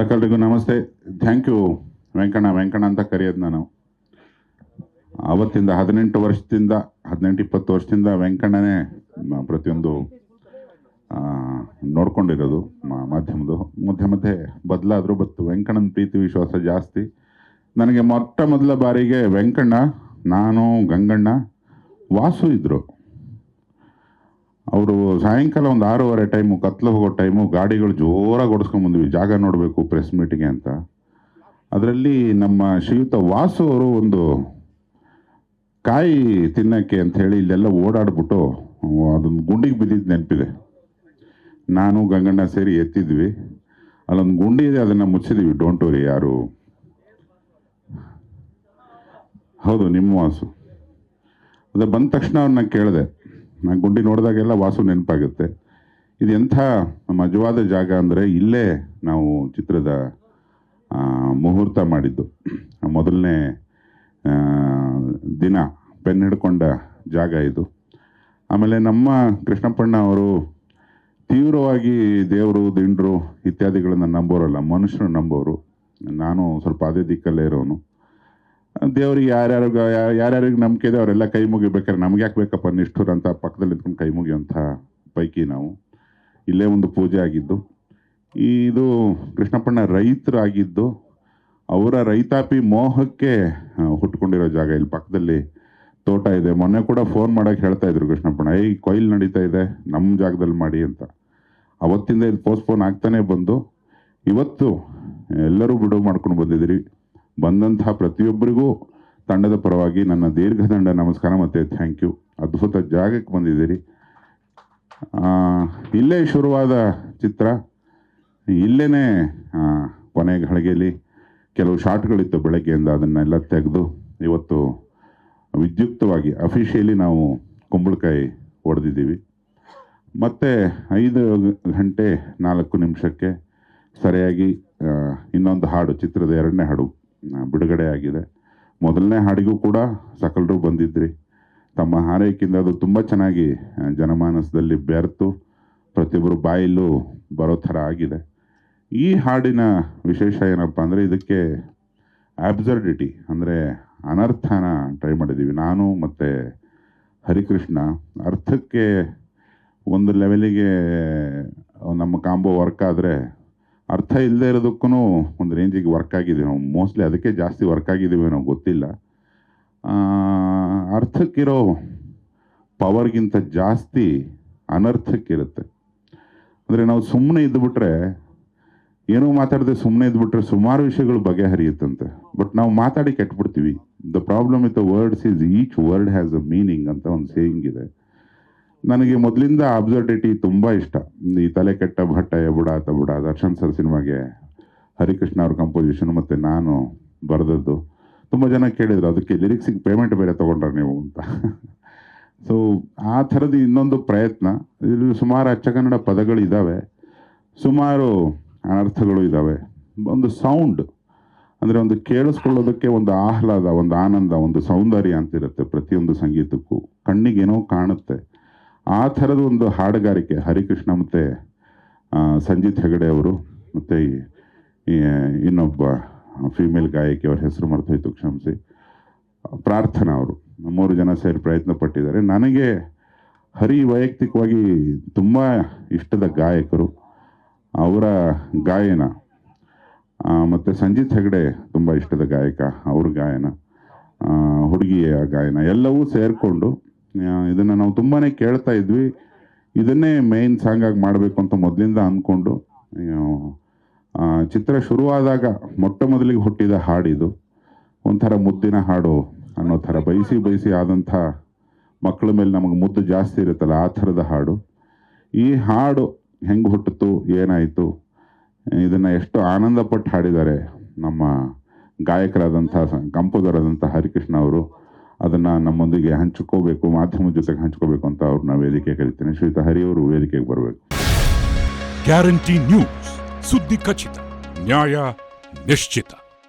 ಸಕಲರಿಗೂ ನಮಸ್ತೆ. Thank you Venkanna. Venkanna ಅಂತ ಕರೆಯೋದು ನಾನು ಅವತ್ತಿಂದ ಹದಿನೆಂಟು ವರ್ಷದಿಂದ, ಹದಿನೆಂಟು ಇಪ್ಪತ್ತು ವರ್ಷದಿಂದ ವೆಂಕಣ್ಣನೇ ಪ್ರತಿಯೊಂದು ನೋಡ್ಕೊಂಡಿರೋದು ಮಾಧ್ಯಮದು ಮಧ್ಯೆ ಮಧ್ಯೆ ಬದಲಾದರೂ ಬಟ್ ವೆಂಕಣ್ಣನ ಪ್ರೀತಿ, ವಿಶ್ವಾಸ ಜಾಸ್ತಿ. ನನಗೆ ಮೊಟ್ಟ ಮೊದಲ ಬಾರಿಗೆ ವೆಂಕಣ್ಣ, ನಾನು ಗಂಗಣ್ಣ, ವಾಸು ಇದ್ದರು ಅವರು ಸಾಯಂಕಾಲ ಒಂದು ಆರೂವರೆ ಟೈಮು ಕತ್ಲು ಹೋಗೋ ಟೈಮು ಗಾಡಿಗಳು ಜೋರಾಗಿ ಓಡಿಸ್ಕೊಂಬಂದ್ವಿ ಜಾಗ ನೋಡಬೇಕು ಪ್ರೆಸ್ ಮೀಟಿಗೆ ಅಂತ. ಅದರಲ್ಲಿ ನಮ್ಮ ಶ್ರೀಯುತ ವಾಸು ಅವರು ಒಂದು ಕಾಯಿ ತಿನ್ನಕ್ಕೆ ಅಂತ ಹೇಳಿ ಇಲ್ಲೆಲ್ಲ ಓಡಾಡ್ಬಿಟ್ಟು ಅದೊಂದು ಗುಂಡಿಗೆ ಬಿದ್ದಿದ್ದು ನೆನಪಿದೆ. ನಾನು, ಗಂಗಣ್ಣ ಸೇರಿ ಎತ್ತಿದ್ವಿ. ಅಲ್ಲೊಂದು ಗುಂಡಿ ಇದೆ, ಅದನ್ನು ಮುಚ್ಚಿದ್ವಿ. ಡೋಂಟ್ ವರಿ ಯಾರು. ಹೌದು, ನಿಮ್ಮ ವಾಸು. ಅದು ಬಂದ ತಕ್ಷಣ ಅವ್ರನ್ನ ಕೇಳಿದೆ. ನಾನು ಗುಂಡಿ ನೋಡಿದಾಗೆಲ್ಲ ವಾಸು ನೆನಪಾಗುತ್ತೆ. ಇದು ಎಂಥ ಮಜವಾದ ಜಾಗ ಅಂದರೆ ಇಲ್ಲೇ ನಾವು ಚಿತ್ರದ ಮುಹೂರ್ತ ಮಾಡಿದ್ದು. ಮೊದಲನೇ ದಿನ ಪೆನ್ ಹಿಡ್ಕೊಂಡ ಜಾಗ ಇದು. ಆಮೇಲೆ ನಮ್ಮ ಕೃಷ್ಣಪ್ಪಣ್ಣ ಅವರು ತೀವ್ರವಾಗಿ ದೇವರು, ದಿಂಡ್ರು ಇತ್ಯಾದಿಗಳನ್ನು ನಂಬೋರಲ್ಲ ಮನುಷ್ಯರು ನಂಬೋರು. ನಾನು ಸ್ವಲ್ಪ ಅದೇ ದಿಕ್ಕಲ್ಲೇ ಇರೋನು. ದೇವ್ರಿಗೆ ಯಾರ್ಯಾರು ಯಾರ್ಯಾರಿಗೆ ನಂಬಿಕೆ ಇದೆ, ಅವರೆಲ್ಲ ಕೈ ಮುಗಿಬೇಕಾದ್ರೆ ನಮ್ಗೆ ಯಾಕೆ ಬೇಕಪ್ಪ? ನಿಷ್ಠುರ ಅಂತ ಪಕ್ಕದಲ್ಲಿ ನಿಂತ್ಕೊಂಡು ಕೈ ಮುಗಿಯುವಂಥ ಪೈಕಿ ನಾವು. ಇಲ್ಲೇ ಒಂದು ಪೂಜೆ ಆಗಿದ್ದು. ಇದು ಕೃಷ್ಣಪ್ಪಣ್ಣ ರೈತರಾಗಿದ್ದು, ಅವರ ರೈತಾಪಿ ಮೋಹಕ್ಕೆ ಹುಟ್ಕೊಂಡಿರೋ ಜಾಗ ಇಲ್ಲಿ ಪಕ್ಕದಲ್ಲಿ ತೋಟ ಇದೆ. ಮೊನ್ನೆ ಕೂಡ ಫೋನ್ ಮಾಡೋಕೆ ಹೇಳ್ತಾ ಇದ್ರು ಕೃಷ್ಣಪ್ಪಣ್ಣ, ಏಯ್, ಕೊಯ್ಲು ನಡೀತಾ ಇದೆ ನಮ್ಮ ಜಾಗದಲ್ಲಿ ಮಾಡಿ ಅಂತ. ಅವತ್ತಿಂದ ಇದು ಪೋಸ್ಟ್ಪೋನ್ ಆಗ್ತಾನೆ ಬಂದು, ಇವತ್ತು ಎಲ್ಲರೂ ಬಿಡುವು ಮಾಡ್ಕೊಂಡು ಬಂದಿದ್ದೀರಿ. ಬಂದಂತಹ ಪ್ರತಿಯೊಬ್ಬರಿಗೂ ತಂಡದ ಪರವಾಗಿ ನನ್ನ ದೀರ್ಘ ದೀರ್ಘದಂಡ ನಮಸ್ಕಾರ ಮತ್ತು ಥ್ಯಾಂಕ್ ಯು ಅದ್ಭುತ ಜಾಗಕ್ಕೆ ಬಂದಿದ್ದೀರಿ. ಇಲ್ಲೇ ಶುರುವಾದ ಚಿತ್ರ. ಇಲ್ಲೇ ಕೊನೆ ಘಳಿಗೆಯಲ್ಲಿ ಕೆಲವು ಶಾರ್ಟ್ಗಳಿತ್ತು ಬೆಳಗ್ಗೆಯಿಂದ ಅದನ್ನೆಲ್ಲ ತೆಗೆದು ಇವತ್ತು ವಿದ್ಯುಕ್ತವಾಗಿ ಅಫಿಷಿಯಲಿ ನಾವು ಕುಂಬಳಕಾಯಿ ಹೊಡೆದಿದ್ದೀವಿ ಮತ್ತು ಐದು ಗಂಟೆ ನಾಲ್ಕು ನಿಮಿಷಕ್ಕೆ ಸರಿಯಾಗಿ ಇನ್ನೊಂದು ಹಾಡು, ಚಿತ್ರದ ಎರಡನೇ ಹಾಡು ಬಿಡುಗಡೆ ಆಗಿದೆ. ಮೊದಲನೇ ಹಾಡಿಗೂ ಕೂಡ ಸಕಲರು ಬಂದಿದ್ರಿ. ತಮ್ಮ ಹಾರೈಕೆಯಿಂದ ಅದು ತುಂಬ ಚೆನ್ನಾಗಿ ಜನಮಾನಸದಲ್ಲಿ ಬೆರೆತು ಪ್ರತಿಯೊಬ್ಬರು ಬಾಯಲ್ಲೂ ಬರೋ ಥರ ಆಗಿದೆ. ಈ ಹಾಡಿನ ವಿಶೇಷ ಏನಪ್ಪ ಅಂದರೆ ಇದಕ್ಕೆ ಆಬ್ಸರ್ಡಿಟಿ ಅಂದರೆ ಅನರ್ಥನ ಟ್ರೈ ಮಾಡಿದ್ದೀವಿ. ನಾನು ಮತ್ತು ಹರಿಕೃಷ್ಣ ಅರ್ಥಕ್ಕೆ ಒಂದು ಲೆವೆಲಿಗೆ ನಮ್ಮ ಕಾಂಬೋ ವರ್ಕ್ ಆದರೆ ಅರ್ಥ ಇಲ್ಲದೆ ಇರೋದಕ್ಕೂ ಒಂದು ರೇಂಜಿಗೆ ವರ್ಕ್ ಆಗಿದೆ. ನಾವು ಮೋಸ್ಟ್ಲಿ ಅದಕ್ಕೆ ಜಾಸ್ತಿ ವರ್ಕ್ ಆಗಿದ್ದೀವಿ ನಾವು ಗೊತ್ತಿಲ್ಲ. ಅರ್ಥಕ್ಕಿರೋ ಪವರ್ಗಿಂತ ಜಾಸ್ತಿ ಅನರ್ಥಕ್ಕಿರುತ್ತೆ. ಅಂದರೆ ನಾವು ಸುಮ್ಮನೆ ಇದ್ದುಬಿಟ್ರೆ ಏನೋ ಮಾತಾಡದೆ ಸುಮ್ಮನೆ ಇದ್ಬಿಟ್ರೆ ಸುಮಾರು ವಿಷಯಗಳು ಬಗೆಹರಿಯುತ್ತಂತೆ. ಬಟ್ ನಾವು ಮಾತಾಡಿ ಕೆಟ್ಬಿಡ್ತೀವಿ. The problem with the words is each word has a meaning ಅಂತ ಒಂದು ಸೇಯಿಂಗ್ ಇದೆ. ನನಗೆ ಮೊದಲಿಂದ ಅಬ್ಸರ್ಡಿಟಿ ತುಂಬ ಇಷ್ಟ. ಈ ತಲೆ ಕೆಟ್ಟ ಭಟ್ಟ ಬುಡಾತ ಬುಡ ದರ್ಶನ್ ಸರ್ ಸಿನಿಮಾಗೆ ಹರಿಕೃಷ್ಣ ಅವ್ರ ಕಂಪೋಸಿಷನ್ ಮತ್ತು ನಾನು ಬರೆದದ್ದು. ತುಂಬ ಜನ ಕೇಳಿದರು, ಅದಕ್ಕೆ ಲಿರಿಕ್ಸಿಗೆ ಪೇಮೆಂಟ್ ಬೇರೆ ತೊಗೊಂಡ್ರ ನೀವು? ಅಂತ. ಸೊ ಆ ಥರದ ಇನ್ನೊಂದು ಪ್ರಯತ್ನ. ಇಲ್ಲಿ ಸುಮಾರು ಅಚ್ಚಕನ್ನಡ ಪದಗಳು ಪದಗಳಿದ್ದಾವೆ ಸುಮಾರು ಅನರ್ಥಗಳು ಇದ್ದಾವೆ ಒಂದು ಸೌಂಡ್ ಅಂದರೆ ಒಂದು ಕೇಳಿಸ್ಕೊಳ್ಳೋದಕ್ಕೆ ಒಂದು ಆಹ್ಲಾದ, ಒಂದು ಆನಂದ, ಒಂದು ಸೌಂದರ್ಯ ಅಂತಿರುತ್ತೆ ಪ್ರತಿಯೊಂದು ಸಂಗೀತಕ್ಕೂ. ಕಣ್ಣಿಗೇನೋ ಕಾಣುತ್ತೆ. ಆ ಥರದ ಒಂದು ಹಾಡುಗಾರಿಕೆ, ಹರಿಕೃಷ್ಣ ಮತ್ತು ಸಂಜಿತ್ ಹೆಗಡೆ ಅವರು ಮತ್ತು ಇನ್ನೊಬ್ಬ ಫೀಮೇಲ್ ಗಾಯಕಿ ಅವ್ರ ಹೆಸರು ಮರ್ತೋಯ್ತು ಕ್ಷಮಿಸಿ. ಪ್ರಾರ್ಥನಾ ಅವರು ಮೂರು ಜನ ಸೇರಿ ಪ್ರಯತ್ನ ಪಟ್ಟಿದ್ದಾರೆ. ನನಗೆ ಹರಿ ವೈಯಕ್ತಿಕವಾಗಿ ತುಂಬ ಇಷ್ಟದ ಗಾಯಕರು ಅವರ ಗಾಯನ ಮತ್ತು ಸಂಜಿತ್ ಹೆಗಡೆ ತುಂಬ ಇಷ್ಟದ ಗಾಯಕ, ಅವ್ರ ಗಾಯನ ಹುಡುಗಿಯ ಗಾಯನ ಎಲ್ಲವೂ ಸೇರಿಕೊಂಡು ಇದನ್ನು ನಾವು ತುಂಬಾ ಕೇಳ್ತಾ ಇದ್ವಿ. ಇದನ್ನೇ ಮೇನ್ ಸಾಂಗ್ ಆಗಿ ಮಾಡಬೇಕು ಅಂತ ಮೊದಲಿಂದ ಅಂದ್ಕೊಂಡು ಚಿತ್ರ ಶುರುವಾದಾಗ ಮೊಟ್ಟ ಮೊದಲಿಗೆ ಹುಟ್ಟಿದ ಹಾಡಿದು, ಒಂಥರ ಮುದ್ದಿನ ಹಾಡು ಅನ್ನೋ ಥರ ಬಯಸಿ ಬಯಸಿ ಆದಂಥ ಮಕ್ಕಳ ಮೇಲೆ ನಮಗೆ ಮುದ್ದು ಜಾಸ್ತಿ ಇರುತ್ತಲ್ಲ ಆ ಥರದ ಹಾಡು. ಈ ಹಾಡು ಹೆಂಗೆ ಹುಟ್ಟಿತು ಏನಾಯಿತು, ಇದನ್ನು ಎಷ್ಟು ಆನಂದಪಟ್ಟು ಹಾಡಿದ್ದಾರೆ ನಮ್ಮ ಗಾಯಕರಾದಂಥ ಕಂಪೋಸರ್ ಹರಿಕೃಷ್ಣ ಅವರು. ಅದನ್ನು ನಮ್ಮೊಂದಿಗೆ ಹಂಚಿಕೋಬೇಕು ಮಾಧ್ಯಮದ ಜೊತೆಗೆ ಹಂಚ್ಕೋಬೇಕು ಅಂತ ಅವ್ರನ್ನ ವೇದಿಕೆ ಕರಿತೇನೆ ಶ್ರೀತಾ ಹರಿ ಅವರು ವೇದಿಕೆಗೆ ಬರಬೇಕು. ಗ್ಯಾರಂಟಿ ನ್ಯೂಸ್, ಸುದ್ದಿ ಖಚಿತ, ನ್ಯಾಯ ನಿಶ್ಚಿತ.